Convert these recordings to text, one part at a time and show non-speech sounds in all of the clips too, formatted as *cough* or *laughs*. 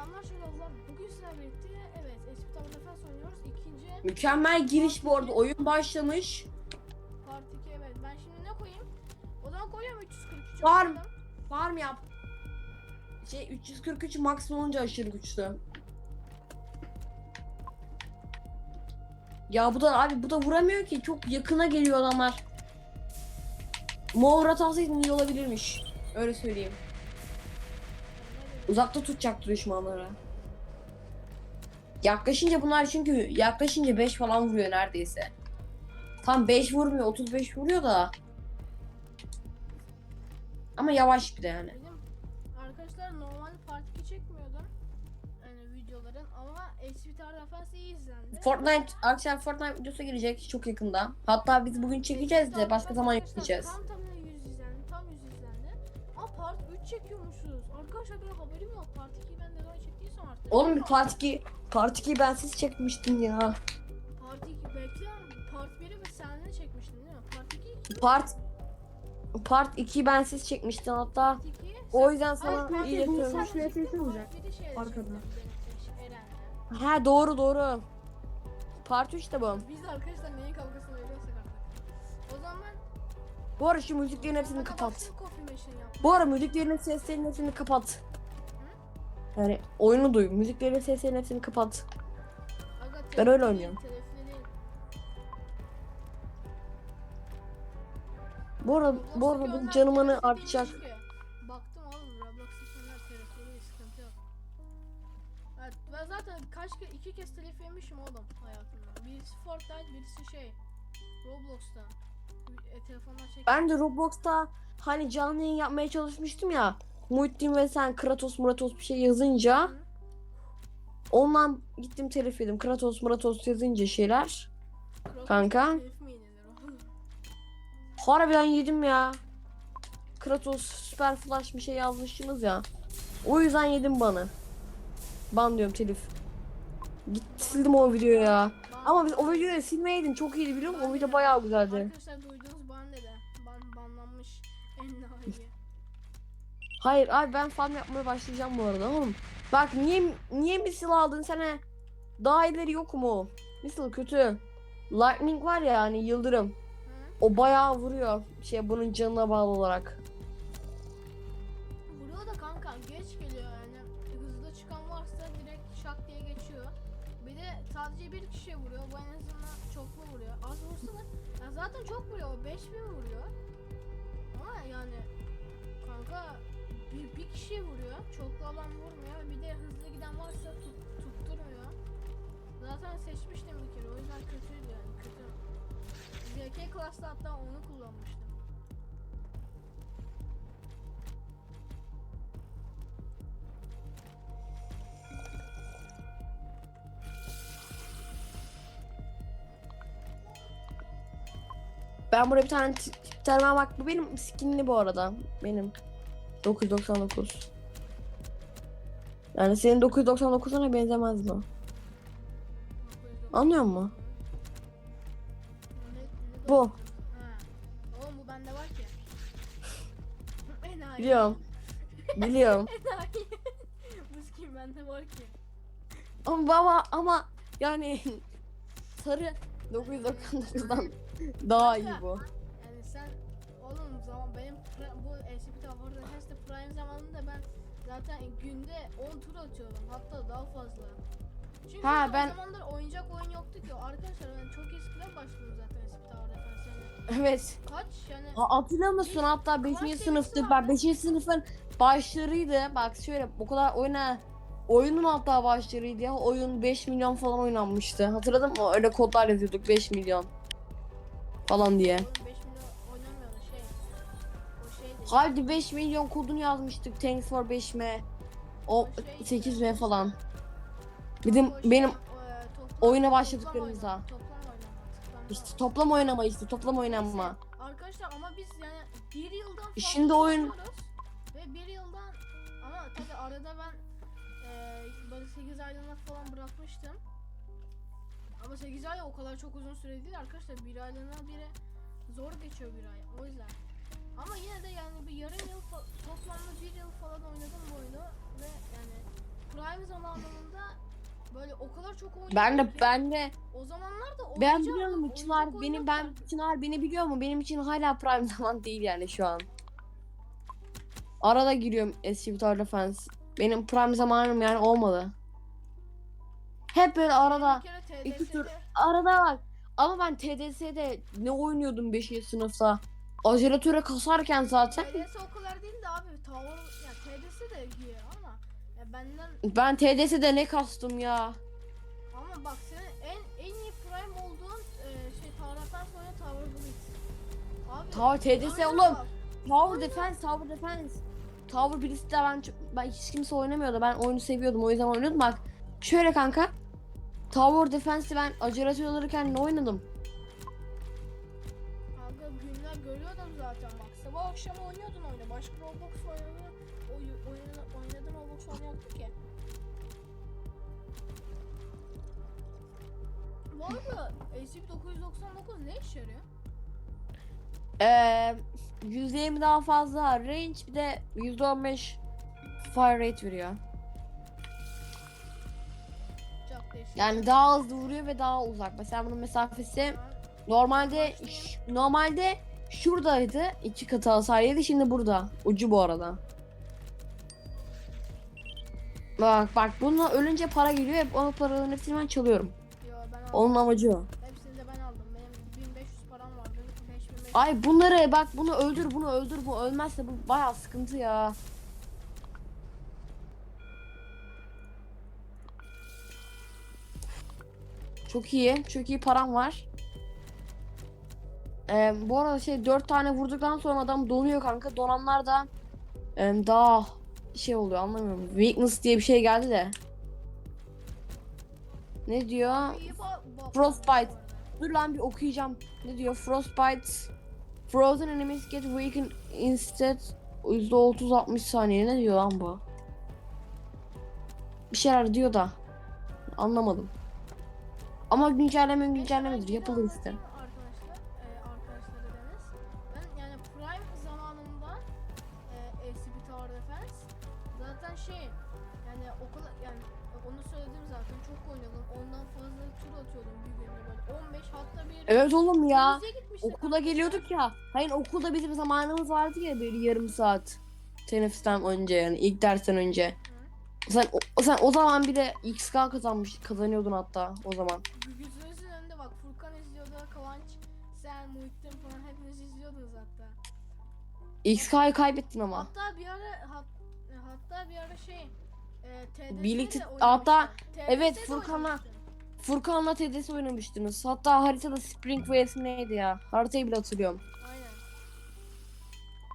Selamlar şerefler. Bugün sizlerle birlikte evet eski tabi nefes oynuyoruz. İkinci Mükemmel giriş bu arada. Oyun başlamış. part 2 evet. Ben şimdi ne koyayım? O zaman koyuyorum 343. Var koydum. mı? Farm yap. Şey 343 max olunca aşırı güçlü. Ya bu da abi bu da vuramıyor ki. Çok yakına geliyor adamlar. Mor atasaydım iyi olabilirmiş. Öyle söyleyeyim. Uzakta tutacaktı düşmanları. Yaklaşınca bunlar çünkü yaklaşınca 5 falan vuruyor neredeyse. Tam 5 vurmuyor 35 vuruyor da. Ama yavaş bir de yani. Benim arkadaşlar normal part 2 çekmiyordum. Yani videoların ama tabi nefes iyi izlendi. Fortnite akşam Fortnite videosu gelecek çok yakında. Hatta biz bugün çekeceğiz de başka zaman yükleyeceğiz. Tam tamına 100 izlendi. Tam 100 izlendi. Ama part 3 çekiyormuşuz. Arkadaşlar benim haberim yok. Part 2'yi ben ne zaman çektiysem artık. Oğlum bir part 2 part 2'yi ben siz çekmiştim ya. Part 2 belki de part 1'i ve seninle çekmiştin değil mi? Part 2 Part Part 2'yi ben siz çekmiştin hatta. Part 2 O yüzden Ay, sana part iyi sen Şuraya sesli olacak. şeyle Arkada. Ha doğru doğru. Part 3 de bu. Biz de arkadaşlar neyin kavgasını veriyorsak artık. O zaman Bu ara şu müziklerin hepsini kapat. Bu ara müziklerin seslerinin hepsini kapat. Yani oyunu duy. Müziklerin seslerinin hepsini kapat. Ben öyle oynuyorum. Bu arada bu arada bu canımanı artacak. Baktım oğlum Roblox'taki onlar telefon değil sıkıntı yok. Evet ben zaten kaç kere iki kez telif yemişim oğlum hayatımda. Birisi Fortnite birisi şey Roblox'ta. E, çek. Ben de Roblox'ta hani canlı yayın yapmaya çalışmıştım ya. Muhittin ve sen Kratos Muratos bir şey yazınca Hı. ondan gittim telif yedim. Kratos Muratos yazınca şeyler. Roblox'ta kanka. Harbiden yedim ya. Kratos Süper Flash bir şey yazmıştınız ya. O yüzden yedim banı. Ban diyorum telif. Git sildim o videoyu ya. Ama biz o videoyu silmeyeydin çok iyiydi biliyor musun? O video bayağı güzeldi. Arkadaşlar duydunuz ban dedi. Ban banlanmış en nahi. Hayır abi ben farm yapmaya başlayacağım bu arada oğlum. Bak niye niye misil aldın sana? Daha ileri yok mu? Misil kötü. Lightning var ya hani yıldırım. Hı? O bayağı vuruyor. Şey bunun canına bağlı olarak. Bir de sadece bir kişiye vuruyor. Bu en azından çoklu vuruyor. Az vursa da ya zaten çok vuruyor. O 5000 vuruyor. Ama yani kanka bir, bir kişiye vuruyor. Çoklu alan vurmuyor. Bir de hızlı giden varsa tut, tutturmuyor. Zaten seçmiştim bir kere. O yüzden kötüydü yani. Kötü. ZK klasta hatta onu kullanmıştım. Ben buraya bir tane termal bak bu benim skinli bu arada. Benim 999. Yani senin 999'una benzemez bu. Anlıyor musun? Bu. Ha. Oğlum bu bende var ki. *laughs* Enayi. Biliyorum. Biliyorum. *laughs* Enayi. bu skin bende var ki. Ama baba ama yani *laughs* sarı 999'dan daha iyi bu. Yani sen oğlum zaman benim pra- bu SP Tower'da Heste Prime zamanında ben zaten günde 10 tur atıyorum. Hatta daha fazla. Çünkü Ha, o ben- zamanlar oyuncak oyun yoktu ki. Arkadaşlar ben çok eskiden başladım zaten SP Tower'da falan. Evet. Kaç yani Ha, Hatırlıyor musun hatta 5. Kaç sınıftı. var? 5. sınıfın başlarıydı. Bak şöyle o kadar oyuna oyunun hatta başlarıydı ya. Oyun 5 milyon falan oynanmıştı. Hatırladın mı? Öyle kodlar yazıyorduk 5 milyon falan diye. 5 şey. Hadi 5 milyon kodunu yazmıştık. Thanks for 5M. O 8M falan. Bizim O şey, benim oyuna oynama. işte toplam oynama işte toplam oynanma. Arkadaşlar ama biz yani bir yıldan fazla Şimdi oyun- ve bir yıldan ama tabi arada ben e, böyle 8 aylığına falan bırakmıştım. Ama 8 ay o kadar çok uzun süre değil arkadaşlar. Bir aylığına biri zor geçiyor bir ay. O yüzden. Ama yine de yani bir yarım yıl toplamda bir yıl falan oynadım bu oyunu ve yani Prime zamanında böyle o kadar çok oynuyor. Ben de ki, ben de o zamanlar da ben biliyorum Çınar beni ben. Çınar beni biliyor mu? Benim için hala prime *laughs* zaman değil yani şu an. Arada giriyorum eski bir Defense. Benim prime zamanım yani olmadı. Hep böyle arada iki tur arada bak. Ama ben TDS'de ne oynuyordum 5. sınıfta? Ajeratöre kasarken zaten TDS o kadar değil de abi Tower ya TDS de iyi ama ya benden ben TDS'de ne kastım ya? ama bak senin en en iyi prime olduğun e, şey Defense oyunu Tower Blitz. Abi Tower TDS oğlum. bak. Tower Aynen. Defense, Tower Defense. Tower Blitz'te ben ben hiç kimse oynamıyordu. Ben oyunu seviyordum. O yüzden oynuyordum. Bak şöyle kanka. Tower Defense'te ben aceratör alırken ne oynadım? Kanka günler görüyordum zaten bak. Sabah akşam oynuyordun oyunu. Başka Roblox oynadın, oyun, oyunu, oynadın Roblox oyunu yoktu ki. Bu arada SCP-999 ne işe yarıyor? Ee, %20 daha fazla range bir de %15 fire rate veriyor. Yani daha hızlı vuruyor ve daha uzak. Mesela bunun mesafesi normalde normalde şuradaydı. iki katı hasarıydı. Şimdi burada. Ucu bu arada. Bak bak bununla ölünce para geliyor. Hep o paraların hepsini ben çalıyorum. Yo ben aldım. Onun amacı o. Hepsini de ben aldım. Benim 1500 param vardı. 5500. Ay bunları bak bunu öldür bunu öldür bu ölmezse bu bayağı sıkıntı ya. Çok iyi. Çok iyi param var. Ee, bu arada şey dört tane vurduktan sonra adam donuyor kanka. Donanlar da em, daha şey oluyor anlamıyorum. Weakness diye bir şey geldi de. Ne diyor? Frostbite. Dur lan bir okuyacağım. Ne diyor? Frostbite. Frozen enemies get weakened instead. %30-60 saniye. Ne diyor lan bu? Bir şeyler diyor da. Anlamadım. Ama güncelleme güncellemedir. Yapılır Arkadaşlar, e, Deniz. Ben yani Prime zamanında e, SCP Tower Defense zaten şey yani okula yani onu söyledim zaten çok oynuyordum. Ondan fazla tur atıyordum bir günde böyle 15 hatta bir yere Evet oğlum ya. denize gitmiştik Okula arkadaşlar. geliyorduk ya. Hayır okulda bizim zamanımız vardı ya böyle yarım saat. Teneffüsten önce yani ilk dersten önce. Sen o, sen o zaman bile XK kazanmış kazanıyordun hatta o zaman. Gözünüzün önünde bak Furkan izliyordu, Kıvanç, sen, Muhittin falan hepiniz izliyordunuz hatta. XK'yı kaybettin ama. Hatta bir ara hat, hatta bir ara şey e, TDS'de Birlikte- de hatta- evet, Furkan'la-. Furkan'la TDS oynamıştınız. Hatta haritada Spring Waves neydi ya? Haritayı bile hatırlıyorum. Aynen.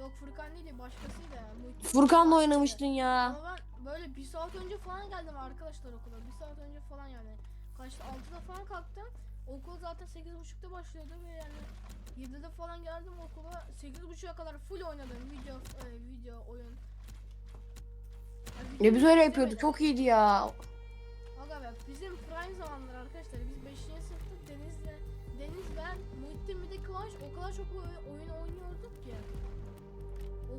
Yok Furkan değil başkasıydı ya. Muhittin Furkan'la oynamıştın ya. Ama ben böyle bir saat önce falan geldim arkadaşlar okula. Bir saat önce falan yani. Kaçta 6'da falan kalktım. Okul zaten 8.30'da başlıyordu ve yani 7'de falan geldim okula. 8.30'a kadar full oynadım video e, video oyun. Yani Ya biz öyle yapıyorduk. Çok iyiydi ya. Aga be bizim prime zamanlar arkadaşlar biz 5. sınıfta Deniz'le Deniz ben Muhittin bir de Kıvanç o kadar çok oy- oyun oynuyorduk ki.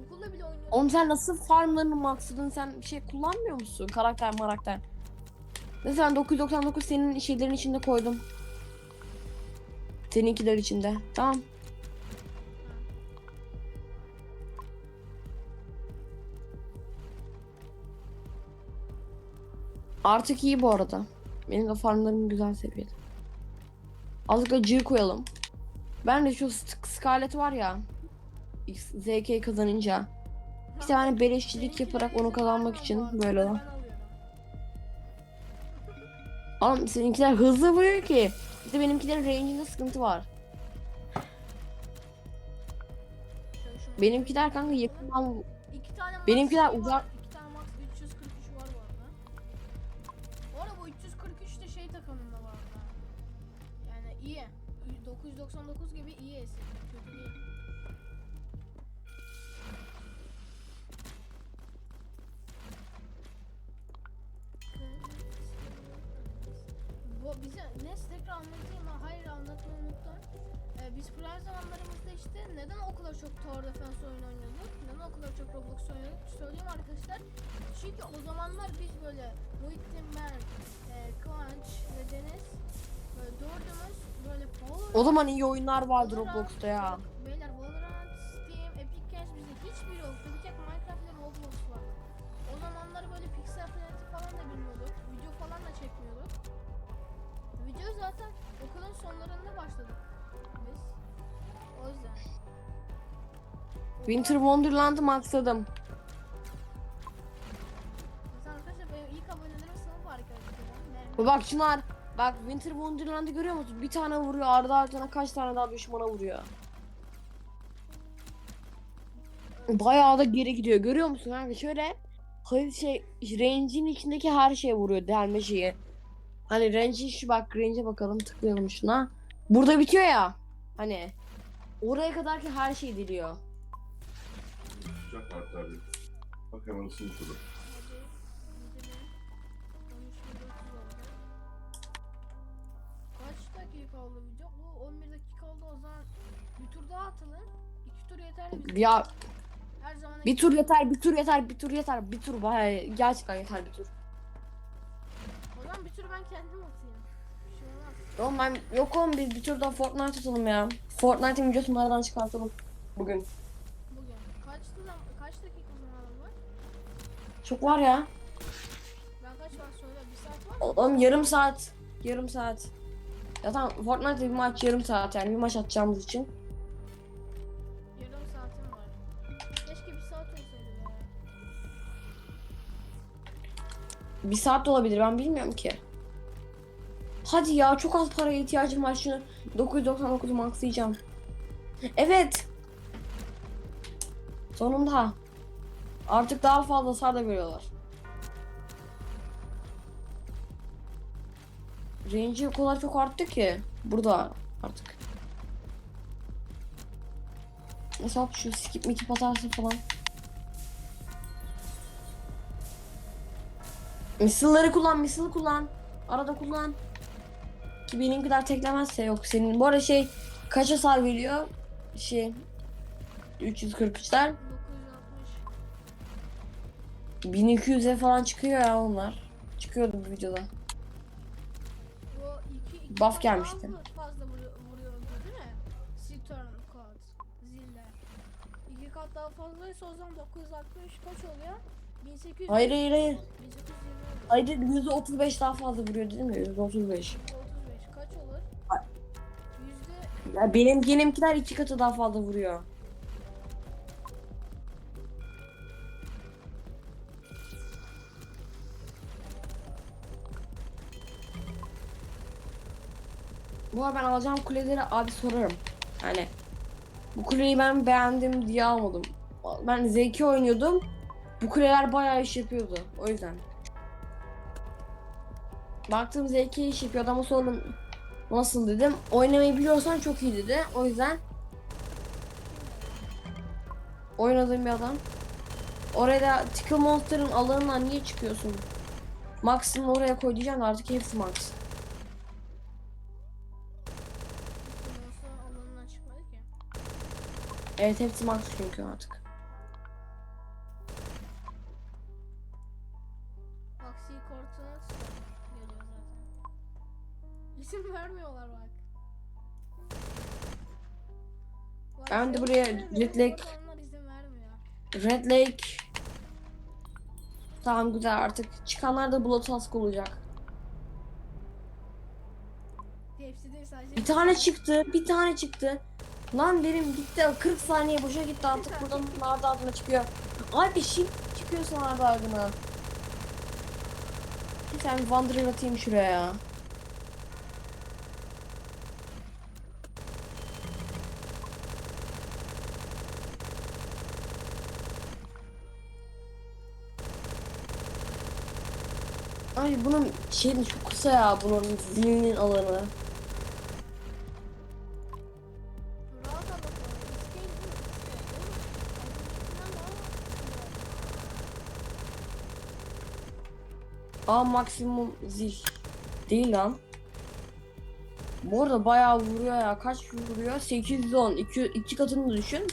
Okulda bile oynuyorduk. Oğlum sen nasıl farmlarını maksadın? Sen bir şey kullanmıyor musun? Karakter marakter. Mesela ben 999 senin şeylerin içinde koydum. Seninkiler içinde. Tamam. Artık iyi bu arada. Benim de farmlarım güzel seviyede. Azıcık cır koyalım. Ben de şu Scarlet var ya. ZK kazanınca. Bir tane beleşçilik yaparak onu kazanmak için böyle. Oğlum seninkiler hızlı vuruyor ki. İşte benimkilerin range'inde sıkıntı var. Benimkiler kanka yakından İki tane max Benimkiler şey var, uzak- İki tane max 343 var bu arada. Bu arada bu 343 de şey takımında var arada. Yani iyi. 999 gibi iyi eski. Kötü değil. Çok Tower Defense oyun oynuyorduk? Neden o kadar çok Roblox oynuyorduk? Söyleyeyim arkadaşlar. Çünkü o zamanlar biz böyle Muhittin ben, e, Kıvanç ve Deniz böyle dördümüz böyle Valorant, O zaman iyi oyunlar vardı Roblox'ta ya. Beyler Winter Wonderland'ı maxladım. Arkadaşlar benim ilk abonelerim sınıf arkadaşlarım. Bu Bak Çınar. Bak Winter Wonderland'ı görüyor musun? Bir tane vuruyor ardı ardına kaç tane daha düşmana vuruyor. Bayağı da geri gidiyor. Görüyor musun kanka? Şöyle hayır şey range'in içindeki her şeye vuruyor delme şeyi. Hani range'in şu bak range'e bakalım tıklayalım şuna. Burada bitiyor ya. Hani oraya kadar ki her şey diliyor. Sıcak var tabii. Bak hemen ısınmış olur. Kaç dakika oldu video? Bu 11 dakika oldu o zaman bir tur daha atalım. İki tur yeterli bize. Ya Her zaman bir tur yeter, bir tur yeter, bir tur yeter, bir tur bayağı gerçekten yeter bir tur. O zaman bir tur ben kendim atayım. Bir şey olmaz. Oğlum ben yok oğlum biz bir tur daha Fortnite atalım ya. Fortnite'in videosunu aradan çıkartalım bugün. Bugün. Kaçtı lan? Kaç dakika zamanım var? Çok var ya. Ben kaç var söyle. Bir saat var? Oğlum yarım saat. Yarım saat. Ya tamam Fortnite'da bir maç yarım saat yani bir maç atacağımız için. Yarım saatim var. Keşke bir saat olsaydı ya. Bir saat de olabilir ben bilmiyorum ki. Hadi ya çok az paraya ihtiyacım var şunu 999'u maxlayacağım. Evet. Sonunda. Artık daha fazla sar da veriyorlar. Range o kadar çok arttı ki. Burada artık. Mesela şu skip mikip atarsın falan. Missile'ları kullan, missile kullan. Arada kullan. Ki benim kadar teklemezse yok senin. Bu arada şey kaç hasar veriyor? Şey 343'ler 960. 1200'e falan çıkıyor ya onlar. Çıkıyordu bu videoda. Bu iki, iki Buff gelmişti. Fazla vuruyor, vuruyordu değil mi? Return code. Zille. İki kat daha fazlaysa o zaman 960 kaç oluyor? 1800. Hayır hayır hayır. 1820 oluyor. Hayır %35 daha fazla vuruyor değil mi? %35. 35 kaç olur? Yüzde Ya benim benimkiler iki katı daha fazla vuruyor. Arada ben alacağım kuleleri abi sorarım. Yani bu kuleyi ben beğendim diye almadım. Ben zevki oynuyordum. Bu kuleler bayağı iş yapıyordu. O yüzden. Baktım zevki iş yapıyordu ama sonra nasıl dedim. Oynamayı biliyorsan çok iyi dedi. O yüzden oynadığım bir adam. Oraya Tickle Monster'ın alanından niye çıkıyorsun? Max'ını oraya koy diyeceğim artık hepsi Max. Evet hepsi Max çünkü artık. Geliyor zaten. İsim vermiyorlar bak. Bak, Ben de yok buraya izin vermiyor. Red Lake. Tamam güzel artık. Çıkanlar da Blood Tusk olacak. Hepsi değil sadece. Bir tane çıktı. Bir tane çıktı. Lan dedim gitti 40 saniye boşa gitti artık buradan ardı ardına çıkıyor. Abi şimdi çıkıyorsun ardı ardına. Bir tane Wanderer atayım şuraya ya. Ay bunun şeyi çok kısa ya bunun zilinin alanı. Aa maksimum zil. Değil lan. Bu arada bayağı vuruyor ya. Kaç vuruyor? 810. 2, iki katını düşün.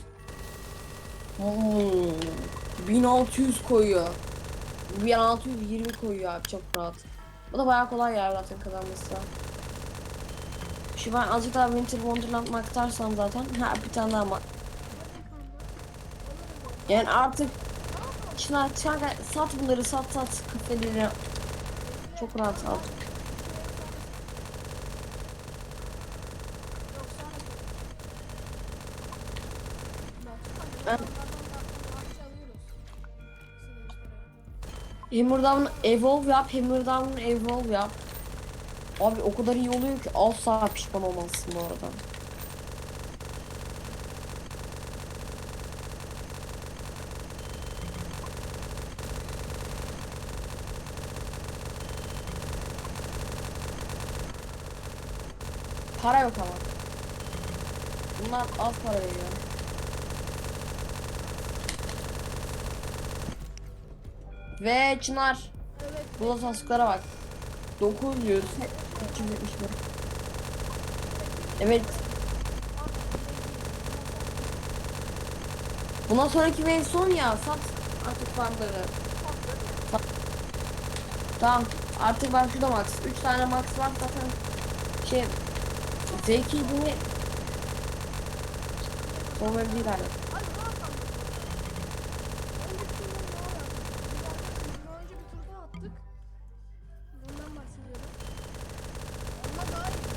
Hmm, 1600 koyuyor. 1620 koyuyor abi çok rahat. Bu da bayağı kolay ya zaten kazanması. Şu ben azıcık daha Winter Wonderland maktarsam zaten. Ha bir tane daha mak-. Yani artık Çınar kanka sat bunları sat sat kafeleri. Çok rahat al. Ben- Hammerdown evolve yap, Hammerdown evolve yap. Abi o kadar iyi oluyor ki asla pişman olmazsın bu arada. Para yok ama. Bunlar az para veriyor. Ve Çınar. Evet. Bu da taslıklara bak. 900 371. Evet. Bundan sonraki wave son ya. Sat artık farmları. Tamam. Artık bak şurada max. 3 tane max var zaten. Şey Zeki beni Son wave değil hala. Hadi ne yapalım? Önceki turda ne yaptık? Bundan önce bir turda attık. Ondan bahsediyorum. Ondan daha iyi.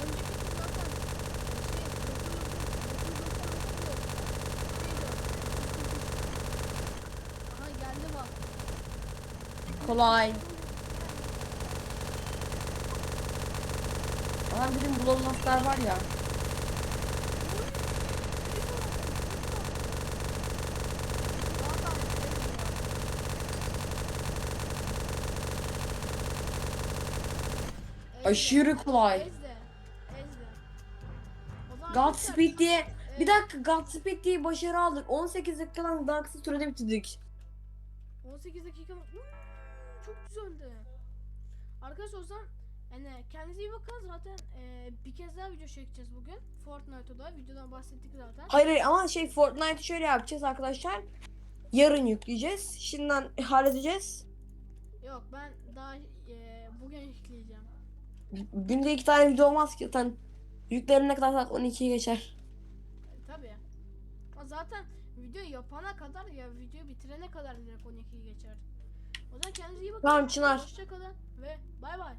Önceki tur zaten Aha geldi bak. Kolay. Ama bizim bulamazlar var ya. Aşırı kolay. Godspeed diye bir dakika Godspeed diye başarı aldık. 18 dakikadan daha kısa sürede bitirdik. 18 dakika? Hmm, çok güzeldi. Arkadaşlar o zaman yani kendinize iyi bakın zaten e, bir kez daha video çekeceğiz bugün. Fortnite'da videodan bahsettik zaten. Hayır hayır ama şey Fortnite'ı şöyle yapacağız arkadaşlar. Yarın yükleyeceğiz. Şimdiden halledeceğiz. Yok ben daha e, bugün yükleyeceğim. Günde iki tane video olmaz ki zaten. Yüklerine kadar saat 12'yi geçer. E, tabii. Ama zaten video yapana kadar ya video bitirene kadar direkt 12'yi geçer. O zaman kendinize iyi bakın. Tamam, Çınar. Hoşçakalın ve bay bay.